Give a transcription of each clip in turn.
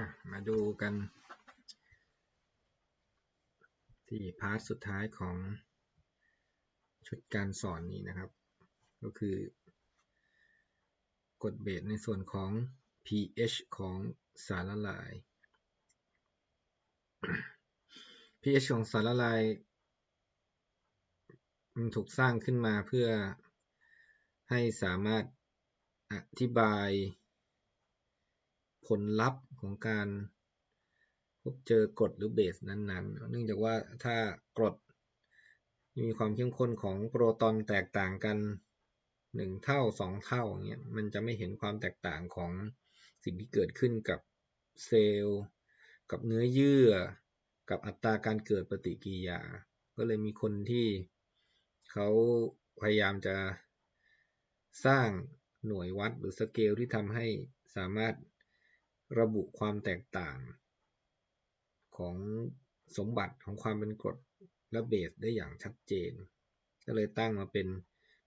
อะมาดูกัน ที่พาร์ทสุดท้ายของชุดการสอนนี้นะครับ ก็คือกฎเบสในส่วนของ pH ของสารละลาย pH ของสารละลาย มันถูกสร้างขึ้นมาเพื่อให้สามารถอธิบายผลลัพธ์ ของการพบเจอกรดหรือเบสนั้นๆ เนื่องจากว่าถ้ากรดมีความเข้มข้นของโปรตอนแตกต่างกัน 1 เท่า 2 เท่าอย่างเงี้ยมันจะไม่เห็นความแตกต่างของสิ่งที่เกิดขึ้นกับเซลล์กับเนื้อเยื่อ กับอัตราการเกิดปฏิกิริยา ก็เลยมีคนที่เขาพยายามจะสร้างหน่วยวัดหรือสเกลที่ทำให้สามารถ ระบุความแตกต่างของสมบัติของความเป็นกรดและเบสได้อย่างชัดเจน ก็เลยตั้งมาเป็น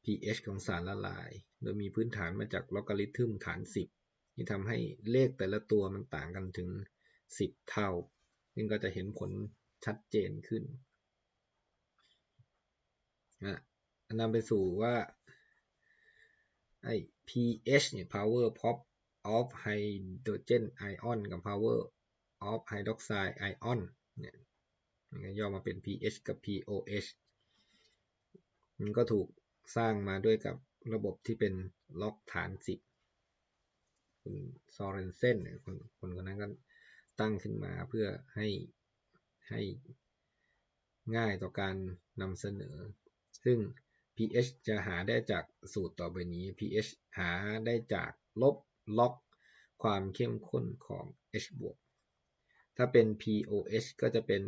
pH ของสารละลาย โดยมีพื้นฐานมาจากลอกริทึมฐาน 10 ที่ทำให้เลขแต่ละตัวมันต่างกันถึง 10 เท่า ซึ่งก็จะเห็นผลชัดเจนขึ้นนะนำไปสู่ว่าไอ้ pH เนี่ย power pop of hydrogen ion กับ power of hydroxide ion เนี่ยมันย่อมาเป็น pH กับ pOH มันก็ถูกสร้างมาด้วยกับระบบที่เป็นล็อกฐาน 10 คุณซอเรนเซนคนคนคนนั้นก็ตั้งขึ้นมาเพื่อให้ให้ง่ายต่อการนำเสนอ ซึ่ง pH จะหาได้จากสูตรต่อไปนี้ pH หาได้จากลบ ล็อกความเข้มข้นของ H บวก ถ้าเป็น pOH ก็จะเป็น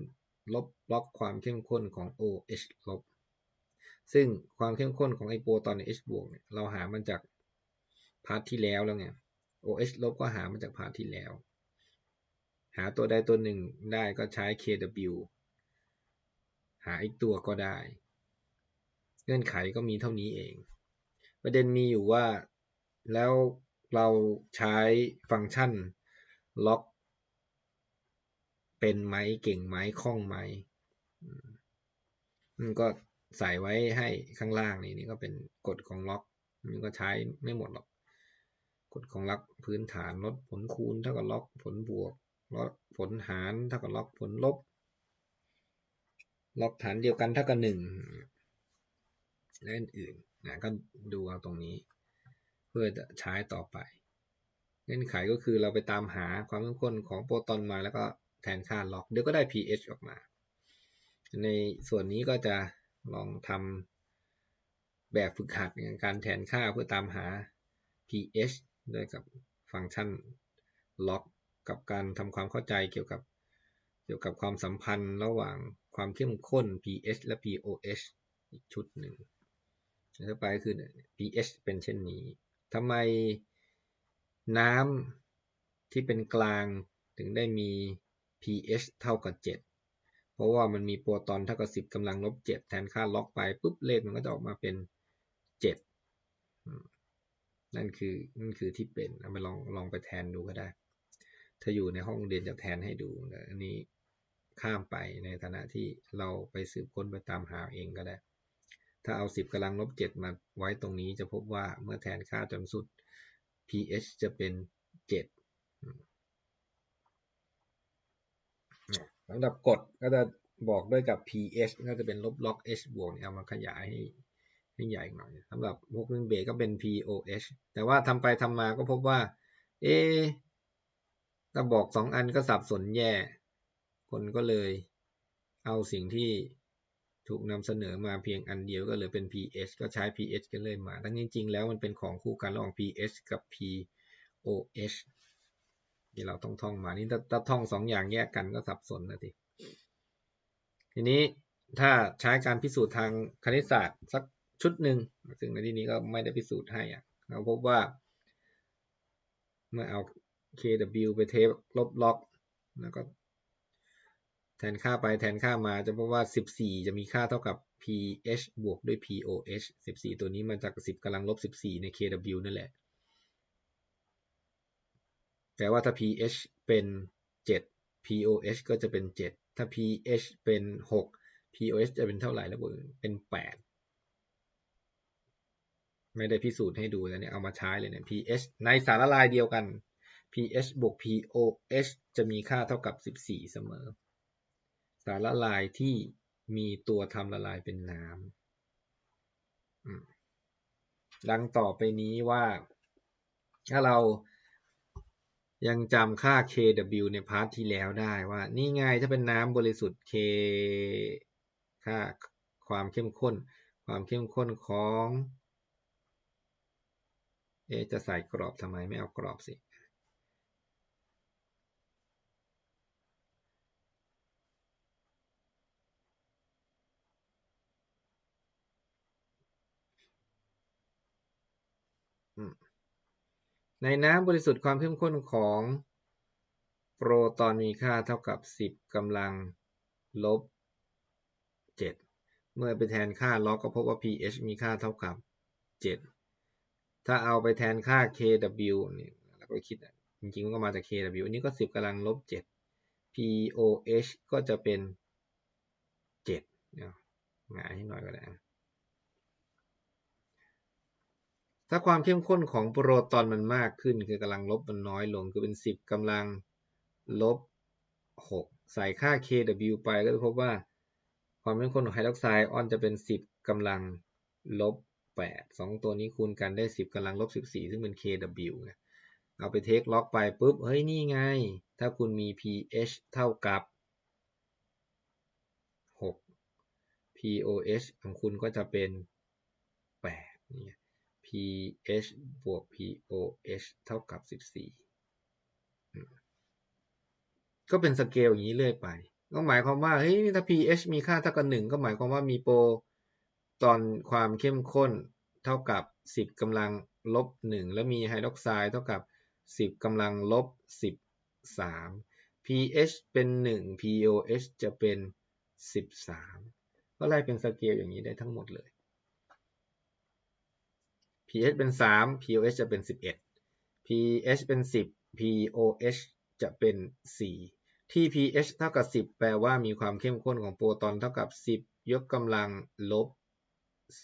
ลบล็อกความเข้มข้นของ OH ลบ ซึ่งความเข้มข้นของไอโปรตอน H บวกเนี่ยเราหามันจากพาร์ทที่แล้วแล้วไง OH ลบก็หามาจากพาร์ทที่แล้ว หาตัวใดตัวหนึ่งได้ก็ใช้ KW หาอีกตัวก็ได้ เงื่อนไขก็มีเท่านี้เอง ประเด็นมีอยู่ว่าแล้ว เราใช้ฟังก์ชันล็อก เป็นไหมเก่งไหมคล่องไหมมันก็ใส่ไว้ให้ข้างล่างนี่นี่ก็เป็นกฎของล็อก มันก็ใช้ไม่หมดหรอกกฎของล็อกพื้นฐานลดผลคูณเท่ากับล็อกผลบวกลดผลหารเท่ากับล็อกผลลบ ล็อกฐานเดียวกันเท่ากับหนึ่งและอื่นๆนะก็ดูเอาตรงนี้ พื่อจะใช้ต่อไป เงื่อนไขก็คือเราไปตามหาความเข้มข้นของโปรตอนมาแล้วก็แทนค่าล็อก เดี๋ยวก็ได้ pH ออกมา ในส่วนนี้ก็จะลองทำแบบฝึกหัดในการแทนค่าเพื่อตามหา pH ด้วยกับฟังก์ชันล็อก กับการทำความเข้าใจเกี่ยวกับเกี่ยวกับความสัมพันธ์ระหว่างความเข้มข้น pH และ pOH อีกชุดหนึ่งต่อไปคือ pH เป็นเช่นนี้ ทำไมน้ำที่เป็นกลางถึงได้มี pH เท่ากับ 7 เพราะว่ามันมีโปรตอนเท่ากับ 10กำลังลบ 7 แทนค่าล็อกไปปุ๊บเลขมันก็จะออกมาเป็น 7 นั่นคือนั่นคือที่เป็นเอาไปลองลองไปแทนดูก็ได้ ถ้าอยู่ในห้องเรียนจะแทนให้ดูอันนี้ข้ามไปในฐานะที่เราไปสืบค้นไปตามหาเองก็ได้ ถ้าเอา 10กำลังลบ7มาไว้ตรงนี้จะพบว่าเมื่อแทนค่าจนสุด pH จะเป็น7สำหรับกฎก็จะบอกด้วยกับ pH ก็จะเป็นลบล็อก h บวกเอามาขยายให้ให้ใหญ่หน่อยสำหรับพวกเรื่องเบก็เป็น pOH แต่ว่าทำไปทำมาก็พบว่า เอ๊ถ้าบอกสองอันก็สับสนแย่ คนก็เลยเอาสิ่งที่ ถูกนำเสนอมาเพียงอันเดียวก็เลยเป็น pH ก็ใช้ pH กันเลยมา ทั้งจริง ๆ แล้วมันเป็นของคู่กันระหว่าง pH กับ pOH ที่เราต้องท่องมา นี่ถ้าท่องสองอย่างแยกกันก็สับสนนะทีทีนี้ถ้าใช้การพิสูจน์ทางคณิตศาสตร์สักชุดหนึ่ง ซึ่งในที่นี้ก็ไม่ได้พิสูจน์ให้อะเราพบว่า เมื่อเอา kW ไปเทปลบล็อก แล้วก็ นค่าไปแทนค่ามาจะพบว่า 14 จะมีค่าเท่ากับ pH บวกด้วย pOH 14 ตัวนี้มาจาก 10กำลังลบ 14 ใน kW นั่นแหละแต่ว่าถ้า pH เป็น 7 POH ก็จะเป็น 7 ถ้า pH เป็น 6 POH จะเป็นเท่าไหร่แล้วบวกเป็น 8 ไม่ได้พิสูจน์ให้ดูแล้วเนี่ยเอามาใช้เลยเนี่ย pH ในสารละลายเดียวกัน pH บวก pOH จะมีค่าเท่ากับ 14 เสมอ สารละลายที่มีตัวทำละลายเป็นน้ำดังต่อไปนี้ว่า ถ้าเรายังจำค่า kW ในพาร์ทที่แล้วได้ว่า นี่ไงถ้าเป็นน้ำบริสุทธิ์ k ค่าความเข้มข้น ความเข้มข้นของ เอจะใส่กรอบทำไมไม่เอากรอบสิ ในน้ำบริสุทธิ์ความเข้มข้นของโปรตอนมีค่าเท่ากับ 10กำลังลบ 7 เมื่อไปแทนค่าล็อกก็พบว่า pH มีค่าเท่ากับ 7 ถ้าเอาไปแทนค่า kW นี่เราก็คิดจริงๆมันก็มาจาก kW อันนี้ก็ 10กำลังลบ 7 pOH ก็จะเป็น7เนี่ยหงายให้หน่อยก็ได้ ถ้าความเข้มข้นของโปรตอนมันมากขึ้น คือกำลังลบมันน้อยลงคือเป็น 10กำลังลบ 6 ใส่ค่า kW ไปก็จะพบว่า ความเข้มข้นของไฮดรอกไซด์ออนจะเป็น 10กำลังลบ 8 2 ตัวนี้คูณกันได้ 10กำลังลบ 14 ซึ่งเป็น kW เอาไปเทคล็อกไปปุ๊บ เฮ้ย นี่ไง ถ้าคุณมี pH เท่ากับ 6 pOH ของคุณก็จะเป็น 8นี่ pH บวก pOH เท่ากับ 14 ก็เป็นสเกลอย่างนี้เรื่อยไป ก็หมายความว่าเฮ้ยถ้า pH มีค่าเท่ากับ1ก็หมายความว่ามีโปรตอนความเข้มข้นเท่ากับ 10กำลังลบ 1 แล้วมีไฮดรอกไซด์เท่ากับ 10กำลังลบ 13 pH เป็น 1 pOH จะเป็น 13 ก็ไล่เป็นสเกลอย่างนี้ได้ทั้งหมดเลย pH เป็น 3 pOH จะเป็น 11 pH เป็น 10 pOH จะเป็น 4 ที่ pH เท่ากับ 10 แปลว่ามีความเข้มข้นของโปรตอนเท่ากับ 10 ยกกำลังลบ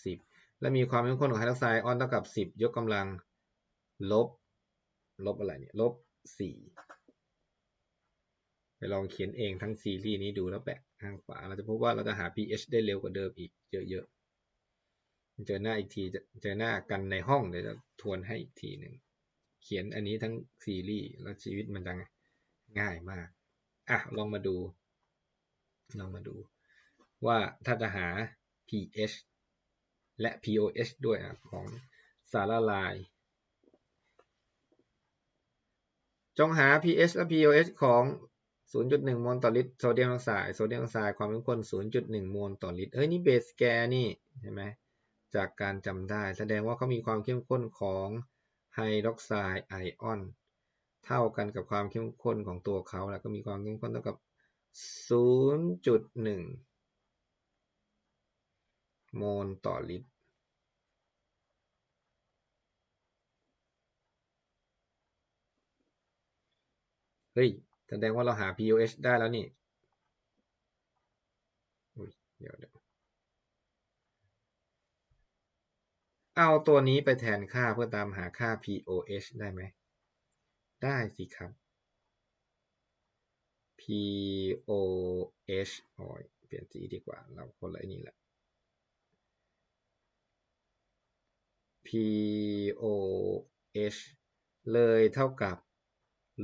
10 และมีความเข้มข้นของไฮดรอกไซด์ออนเท่ากับ 10 ยกกำลังลบ ลบอะไรเนี่ยลบ 4 ไปลองเขียนเองทั้งซีรีส์นี้ดูแล้วแปะข้างขวา เราจะพบว่าเราจะหา pH ได้เร็วกว่าเดิมอีกเยอะๆ เจอหน้าอีกทีเจอหน้ากันในห้องเดี๋ยวจะทวนให้อีกทีหนึ่งเขียนอันนี้ทั้งซีรีส์แล้วชีวิตมันจะง่ายมากอะลองมาดู ลองมาดู ว่าถ้าจะหา pH และ pOH ด้วยของสารละลาย จงหา pH และ pOH ของ 0.1 โมลต่อลิตรโซเดียมออกไซด์โซเดียมออกไซด์ความเข้มข้น 0.1 โมลต่อลิตรเอ้ยนี่เบสแกนี่ใช่ไหม จากการจำได้ แสดงว่าเขามีความเข้มข้นของไฮดรอกไซด์ไอออนเท่ากันกับความเข้มข้นของตัวเขาแล้วก็มีความเข้มข้นเท่ากับ 0.1 โมลต่อลิตรเฮ้ย แสดงว่าเราหา pOH ได้แล้วนี่ เดี๋ยวเดี๋ยว เอาตัวนี้ไปแทนค่าเพื่อตามหาค่า POH ได้ไหม ได้สิครับ POH โอ้ยเปลี่ยนสีดีกว่า เราคนละนี่แหละ POH เลยเท่ากับ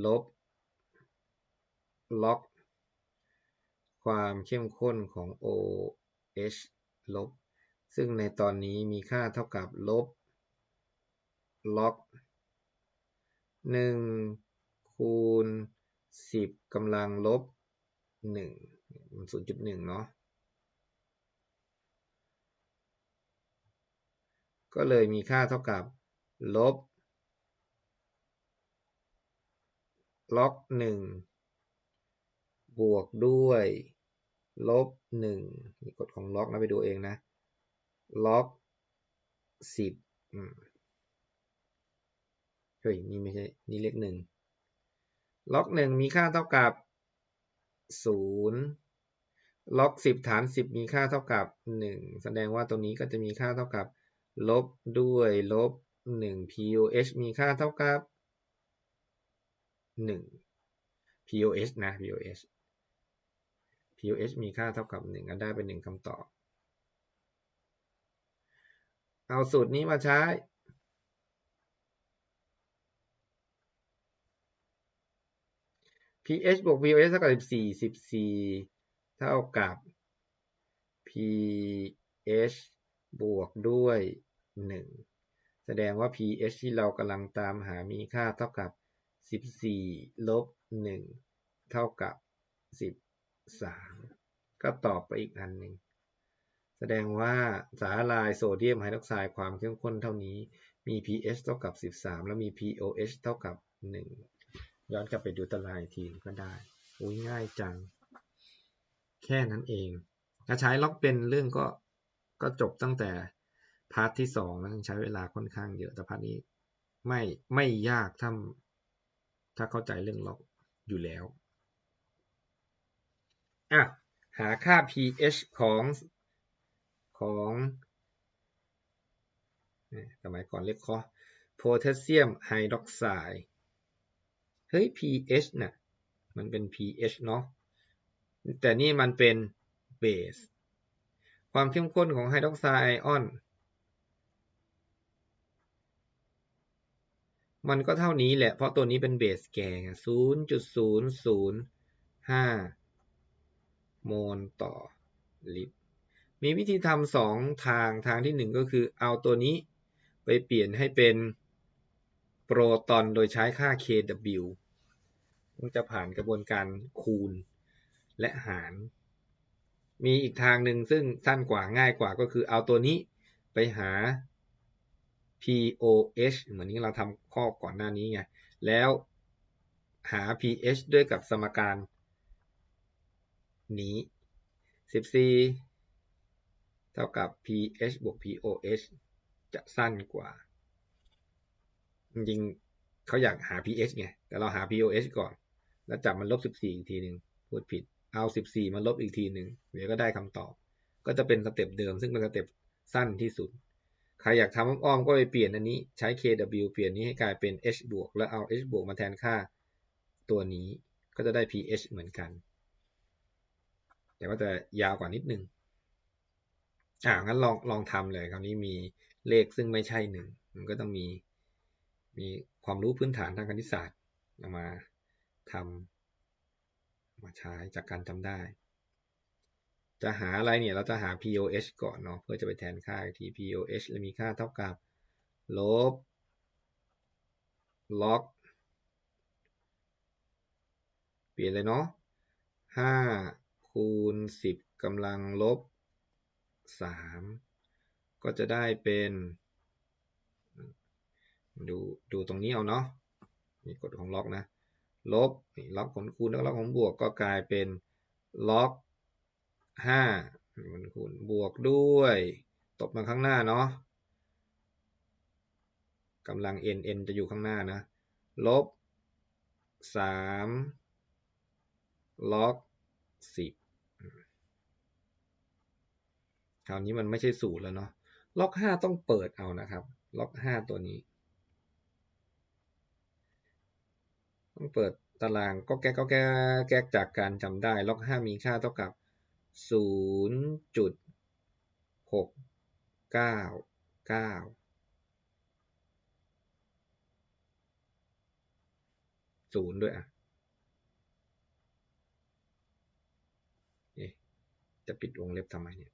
ลบ ล็อก ความเข้มข้นของ OH ลบ ซึ่งในตอนนี้มีค่าเท่ากับลบล็อก 1 คูณ 10กำลังลบ 1 มัน 0.1 เนาะก็เลยมีค่าเท่ากับลบล็อก 1 บวกด้วย ลบ1นี่กฎของล็อกนะไปดูเองนะ ล็อกสิบเฮ้ย นี่ไม่ใช่ นี่เลขหนึ่ง ล็อกหนึ่งมีค่าเท่ากับศูนย์ล็อกสิบฐานสิบมีค่าเท่ากับหนึ่งแสดงว่าตัวนี้ก็จะมีค่าเท่ากับ ลบด้วยลบหนึ่ง POH มีค่าเท่ากับหนึ่ง POH นะ POH POH มีค่าเท่ากับหนึ่งก็ได้เป็นหนึ่งคำตอบ เอาสูตรนี้มาใช้ pH บวก pOS เท่ากับ14 14 เท่ากับ pH บวกด้วย 1 แสดงว่า pH ที่เรากำลังตามหามีค่าเท่ากับ 14 ลบ 1 เท่ากับ 13 ก็ตอบไปอีกอันหนึ่ง แสดงว่าสาลายโซเดียมไฮดรอกไซด์ความเข้มข้นเท่านี้ มี pH เท่ากับ 13 แล้วมี pOH เท่ากับ 1 ย้อนกลับไปดูตารางทีก็ได้ อุ้ยง่ายจัง แค่นั้นเอง ถ้าใช้ล็อกเป็นเรื่องก็ก็จบตั้งแต่พาร์ทที่สองแล้วใช้เวลาค่อนข้างเยอะแต่พาร์ทนี้ไม่ไม่ยากถ้าถ้าเข้าใจเรื่องล็อกอยู่แล้วอะหาค่า pH ของ ของสมัยก่อนเรียกคอโพแทสเซียมไฮดรอกไซด์เฮ้ย pH น่ะมันเป็น pH เนาะแต่นี่มันเป็นเบสความเข้มข้นของไฮดรอกไซด์ไอออนมันก็เท่านี้แหละ เพราะตัวนี้เป็นเบสแกง0.005 โมลต่อลิตร มีวิธีทำสองทางทางที่หนึ่งก็คือเอาตัวนี้ไปเปลี่ยนให้เป็นโปรตอนโดยใช้ค่า kW มันจะผ่านกระบวนการคูณและหาร มีอีกทางหนึ่งซึ่งสั้นกว่าง่ายกว่าก็คือเอาตัวนี้ไปหา POH เหมือนที่เราทำข้อก่อนหน้านี้ไง แล้วหา pH ด้วยกับสมการนี้ 14 ท่ากับ pH บวก POH จะสั้นกว่า จริงๆเขาอยากหา pH ไง แต่เราหา pOH ก่อน แล้วจับมันลบ 14 อีกทีหนึ่งพูดผิด เอา 14 มาลบอีกทีหนึ่งเดี๋ยวก็ได้คำตอบ ก็จะเป็นสเต็ปเดิม ซึ่งเป็นสเต็ปสั้นที่สุด ใครอยากทำอ้อมๆก็ไปเปลี่ยนอันนี้ ใช้ kW เปลี่ยนนี้ให้กลายเป็น H บวก แล้วเอา H บวกมาแทนค่าตัวนี้ ก็จะได้ pH เหมือนกัน แต่ว่าจะยาวกว่านิดนึง อ่างั้นลองลองทำเลยคราวนี้มีเลขซึ่งไม่ใช่หนึ่งมันก็ต้องมีมีความรู้พื้นฐานทางคณิตศาสตร์เอามาทำมาใช้จากการจำได้ จะหาอะไรเนี่ยเราจะหา POH ก่อนเนาะเพื่อจะไปแทนค่าที่ POH และมีค่าเท่ากับลบล็อก เปลี่ยนเลยเนาะ5คูณ10กำลังลบ 3 ก็จะได้เป็น ดูดูตรงนี้เอาเนาะนี่กฎของล็อกนะ ลบล็อกผลคูณแล้วล็อกของบวกก็กลายเป็นล็อก5ผลคูณบวกด้วย ตบมาข้างหน้าเนาะกำลัง n n จะอยู่ข้างหน้านะ ลบ 3 ล็อก 10 คราวนี้มันไม่ใช่สูตรแล้วเนาะล็อกห้าต้องเปิดเอานะครับ ล็อกห้าตัวนี้ ต้องเปิดตารางก็แก้ก็แก้แก้จากการจำได้ ล็อกห้ามีค่าเท่ากับศูนย์จุดหกเก้าเก้าศูนย์ด้วยอะจะปิดวงเล็บทำไมเนี่ย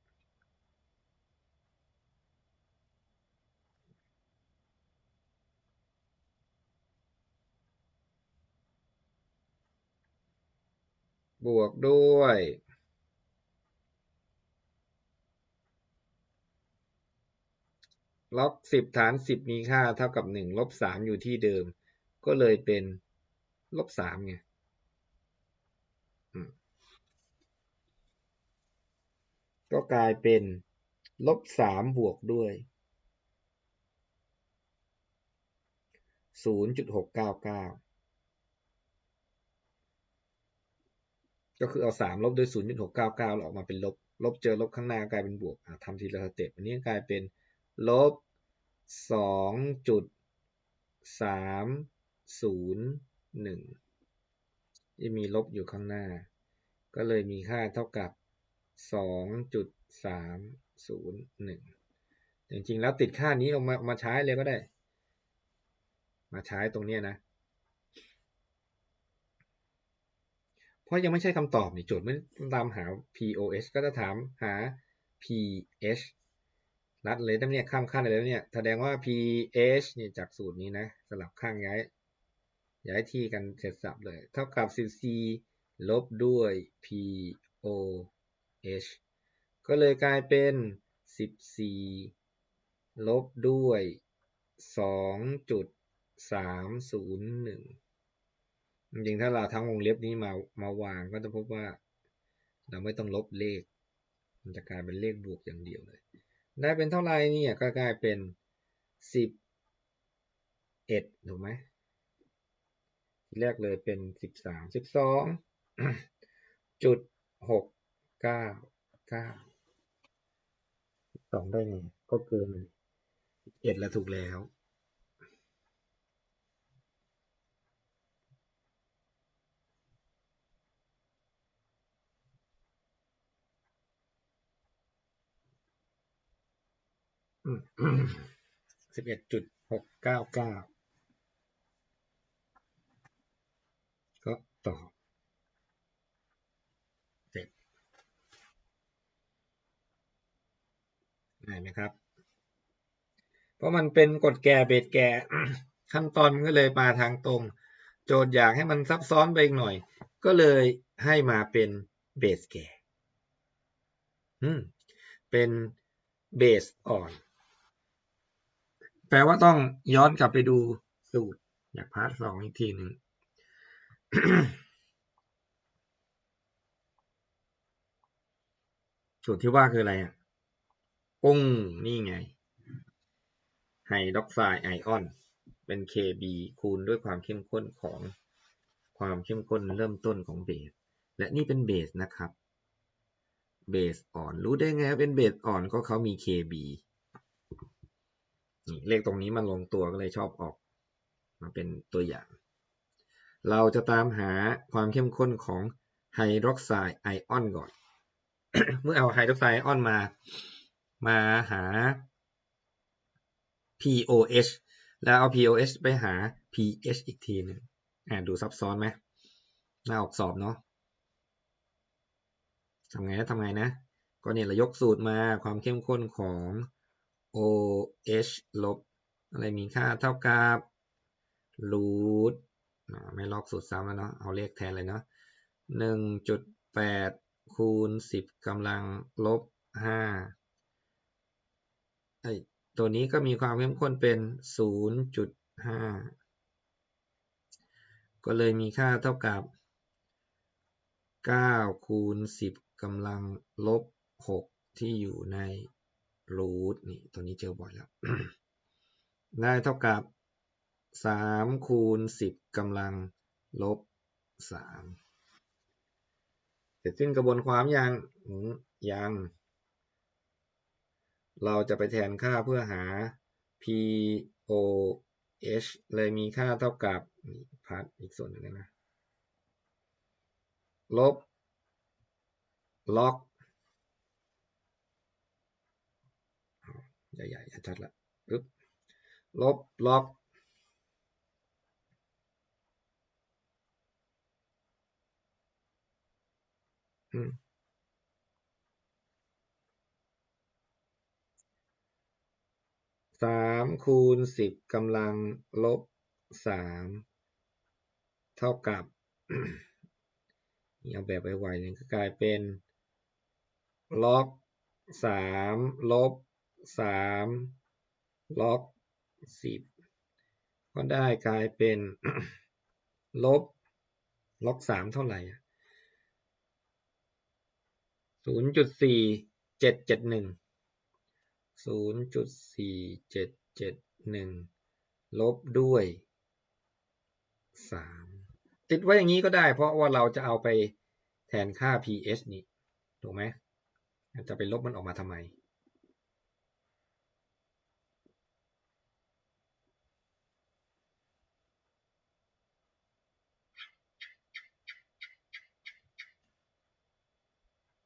บวกด้วยล็อกสิบฐานสิบมีค่าเท่ากับหนึ่งลบสามอยู่ที่เดิม ก็เลยเป็นลบสามไงก็กลายเป็นลบสามบวกด้วยศูนย์จุดหกเก้าเก้า ก็คือเอาสามลบด้วยศูนย์จุดหกเก้าเก้าออกมาเป็นลบ ลบเจอลบข้างหน้ากลายเป็นบวกทำทีละสเต็ปอันนี้กลายเป็นลบสองจุดสามศูนย์หนึ่งที่มีลบอยู่ข้างหน้า ก็เลยมีค่าเท่ากับสองจุดสามศูนย์หนึ่งจริงๆแล้วติดค่านี้ออกมามาใช้เลยก็ได้ มาใช้ตรงนี้นะ เพราะยังไม่ใช่คำตอบนี่โจทย์ไม่ตามหา POS ก็จะถามหา PH รัดเลยตั้งเนี่ยข้ามขั้นเลยแล้วเนี่ยแสดงว่า PH เนี่ยจากสูตรนี้นะ สลับข้างย้าย ย้ายที่กันเสร็จสับเลย เท่ากับ 14 ลบด้วย POH ก็เลยกลายเป็น 14 ลบด้วย 2.301 จริงถ้าเราทั้งวงเล็บนี้มามาวางก็จะพบว่า เราไม่ต้องลบเลข มันจะกลายเป็นเลขบวกอย่างเดียวเลย ได้เป็นเท่าไหร่เนี่ยก็กลายเป็น11ถูกไหมทีแรกเลยเป็น13 12จุด6 9 9 2ได้ไงก็เกินเลย11แล้วถูกแล้ว สิบเอ็ดจุดหกเก้าเก้าก็ตอบเสร็จได้ไหมครับ เพราะมันเป็นกฎแก่เบสแก่ขั้นตอนก็เลยมาทางตรง โจทย์อยากให้มันซับซ้อนไปอีกหน่อย ก็เลยให้มาเป็นเบสแก่เป็นเบสอ่อน แปลว่าต้องย้อนกลับไปดูสูตรอยากพาร์ทสองอีกทีหนึ่งสูตรที่ว่าคืออะไรอะปุ้งนี่ไง ไฮดรอกไซด์ไอออน เป็น Kb คูณด้วยความเข้มข้นของความเข้มข้นเริ่มต้นของเบส และนี่เป็นเบสนะครับ เบสอ่อน รู้ได้ไงเป็นเบสอ่อนก็เขามี Kb นี่ เลขตรงนี้มันลงตัวก็เลยชอบออกมาเป็นตัวอย่าง เราจะตามหาความเข้มข้นของไฮดรอกไซด์ไอออนก่อน เมื่อเอาไฮดรอกไซด์ไอออนมา มาหา POH แล้วเอา POH ไปหา pH อีกทีหนึ่งอ่าดูซับซ้อนไหมน่าออกสอบเนาะทำไงนะทำไงนะ ก็เนี่ยเรายกสูตรมาความเข้มข้นของ OH ลบ อะไรมีค่าเท่ากับรูทไม่ลอกสูตรซ้ำแล้วเนาะ เอาเลขแทนเลยเนาะหนึ่งจุดแปดคูณสิบกำลังลบห้าไอตัวนี้ก็มีความเข้มข้นเป็นศูนย์จุดห้าก็เลยมีค่าเท่ากับเก้าคูณสิบกำลังลบหกที่อยู่ใน รูทนี่ตัวนี้เจอบ่อยแล้ว ได้เท่ากับสามคูณสิบกำลังลบสามเสร็จสิ้นกระบวนความยังยัง เราจะไปแทนค่าเพื่อหา POH เลยมีค่าเท่ากับพาร์ทอีกส่วนหนึ่งนะ ลบล็อก ใหญ่ๆชัดละปึ๊บลบล็อกสามคูณสิบกำลังลบสามเท่ากับเอาแบบไวๆเนี่ยก็กลายเป็นล็อกสามลบ สามล็อกสิบก็ได้กลายเป็นลบล็อกสามเท่าไหร่ศูนย์จุดสี่เจ็ดเจ็ดหนึ่งศูนย์จุดสี่เจ็ดเจ็ดหนึ่งลบด้วยสามติดไว้อย่างนี้ก็ได้เพราะว่าเราจะเอาไปแทนค่า pH นี่ถูกไหม จะไปลบมันออกมาทำไม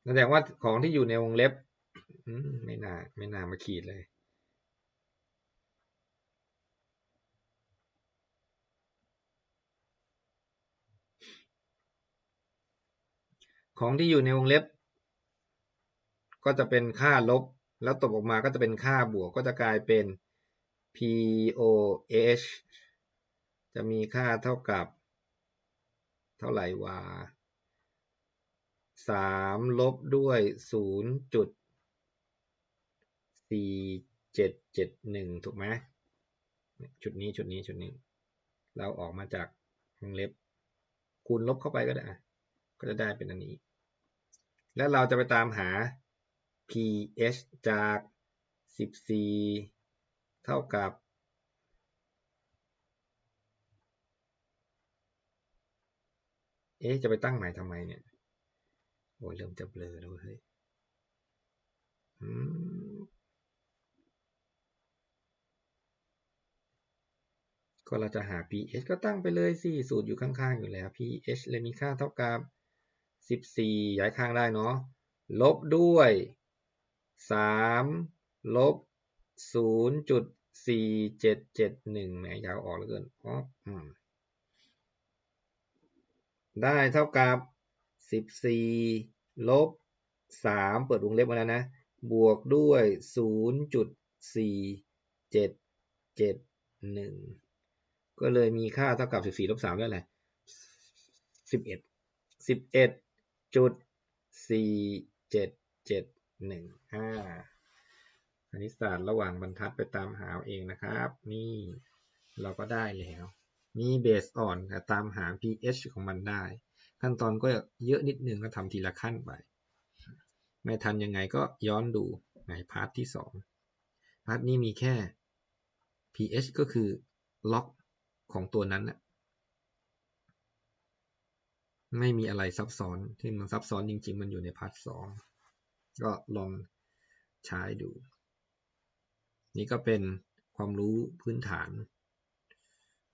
แสดงว่าของที่อยู่ในวงเล็บไม่น่าไม่น่ามาขีดเลย ของที่อยู่ในวงเล็บ ก็จะเป็นค่าลบ แล้วตกออกมาก็จะเป็นค่าบวกก็จะกลายเป็น POH จะมีค่าเท่ากับเท่าไหร่วะ สามลบด้วยศูนย์จุดสี่เจ็ดเจ็ดหนึ่งถูกไหมชุดนี้ชุดนี้ชุดนี้ เราออกมาจากวงเล็บ คูณลบเข้าไปก็ได้ ก็จะได้เป็นอันนี้ แล้วเราจะไปตามหา pH จาก 14 เท่ากับ เอ๊ะ จะไปตั้งใหม่ทำไมเนี่ย โอ้ยเริ่มจะเบลอแล้วเฮ้ยก็เราจะหา pH ก็ตั้งไปเลยสิ สูตรอยู่ข้างๆอยู่แล้ว pH เลยมีค่าเท่ากับ 14 ย้ายข้างได้เนาะ ลบด้วย 3 ลบ 0.4771แหมยาวออกเหลือเกินอ๋อได้เท่ากับ 14 ลบ 3 เปิดวงเล็บมาแล้วนะ บวกด้วย 0.4771 ก็เลยมีค่าเท่ากับ 14 ลบ 3 ได้อะไร11 11จุด4771คณิตศาสตร์ระหว่างบรรทัดไปตามหาเองนะครับ นี่เราก็ได้แล้ว มีเบสอ่อนตามหา pH ของมันได้ ขั้นตอนก็เยอะนิดนึงก็ทำทีละขั้นไป ไม่ทันยังไงก็ย้อนดูในพาร์ทที่ 2 พาร์ทนี้มีแค่ pH ก็คือล็อกของตัวนั้นนะไม่มีอะไรซับซ้อนที่มันซับซ้อนจริง ๆ มันอยู่ในพาร์ทสองก็ลองใช้ดู นี่ก็เป็นความรู้พื้นฐาน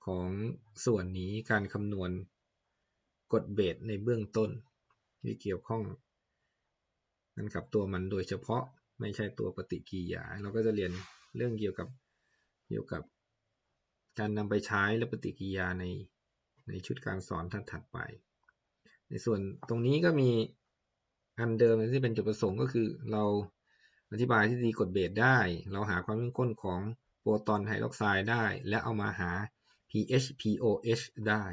ของส่วนนี้การคำนวณ กฎเบสในเบื้องต้นที่เกี่ยวข้องกันกับตัวมันโดยเฉพาะไม่ใช่ตัวปฏิกิริยา เราก็จะเรียนเรื่องเกี่ยวกับเกี่ยวกับ การนำไปใช้และปฏิกิริยาในในชุดการสอนถัดไป ในส่วนตรงนี้ก็มีอันเดิมที่เป็นจุดประสงค์ก็คือเราอธิบายที่ดีกดเบสได้ เราหาความเข้มข้นของโปรตอนไฮดรอกไซด์ได้ และเอามาหา pH pOH ได้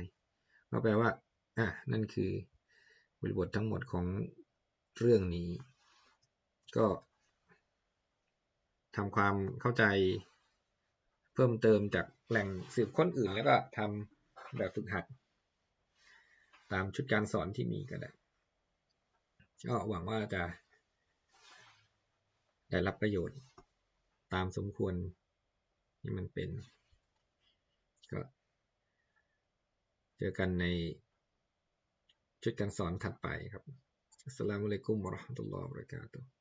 ก็แปลว่า อะนั่นคือบริบททั้งหมดของเรื่องนี้ ก็ทำความเข้าใจเพิ่มเติมจากแหล่งสืบค้นอื่นแล้วก็ทำแบบฝึกหัด ตามชุดการสอนที่มีก็ได้ ก็หวังว่าจะได้รับประโยชน์ตามสมควรที่มันเป็น ก็เจอกันใน ชุดการสอนถัดไปครับอัสลามุอะลัยกุมวะราะห์มะตุลลอฮ์วะบะเราะกาตุฮ์